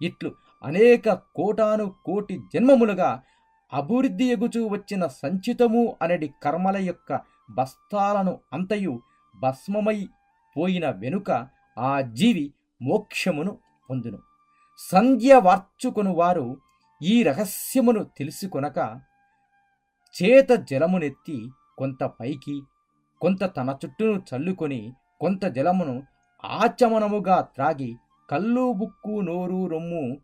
ఇట్లు అనేక కోటాను కోటి జన్మములుగా అభివృద్ధి ఎగుచూ వచ్చిన సంచితము అనడి కర్మల యొక్క బస్తాలను అంతయు భస్మమై పోయిన వెనుక ఆ జీవి మోక్షమును పొందును. సంధ్య వార్చుకొను వారు ఈ రహస్యమును తెలుసుకొనక చేత జలమునెత్తి కొంత పైకి కొంత తన చుట్టూను చల్లుకొని కొంత జలమును ఆచమనముగా త్రాగి కళ్ళు బుక్కు నోరు రొమ్ము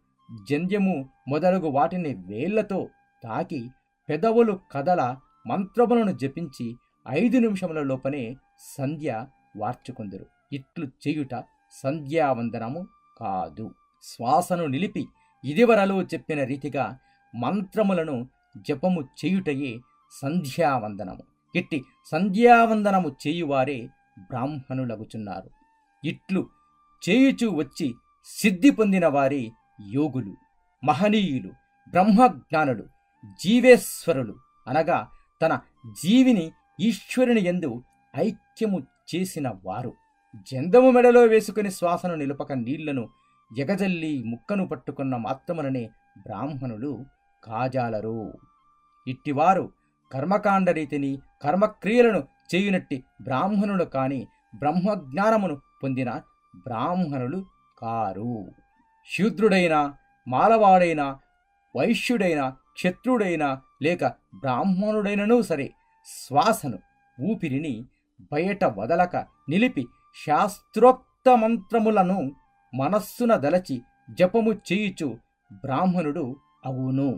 జంధ్యము మొదలగు వాటిని వేళ్ళతో తాకి పెదవులు కదల మంత్రములను జపించి ఐదు నిమిషముల లోపనే సంధ్య వార్చుకుందరు. ఇట్లు చేయుట సంధ్యావందనము కాదు. శ్వాసను నిలిపి ఇదివరలో చెప్పిన రీతిగా మంత్రములను జపము చేయుటయే సంధ్యావందనము. ఇట్టి సంధ్యావందనము చేయువారే బ్రాహ్మణులగుచున్నారు. ఇట్లు చేయుచు వచ్చి సిద్ధి పొందిన వారే యోగులు మహనీయులు బ్రహ్మజ్ఞానులు జీవేశ్వరులు. అనగా తన జీవిని ఈశ్వరుని ఎందు ఐక్యము చేసిన వారు. జందము మెడలో వేసుకుని శ్వాసను నిలుపక నీళ్ళను ఎగజల్లి ముక్కను పట్టుకున్న మాత్రముననే బ్రాహ్మణులు కాజాలరు. ఇట్టివారు కర్మకాండ రీతిని కర్మక్రియలను చేయునట్టి బ్రాహ్మణులు కాని బ్రహ్మజ్ఞానమును పొందిన బ్రాహ్మణులు కారు. శూద్రుడైన మాలవాడైన వైశ్యుడైన క్షత్రుడైన లేక బ్రాహ్మణుడైనను సరే శ్వాసను ఊపిరిని బయట వదలక నిలిపి శాస్త్రోక్త మంత్రములను మనస్సున దలచి జపము చేయుచు బ్రాహ్మణుడు అవును.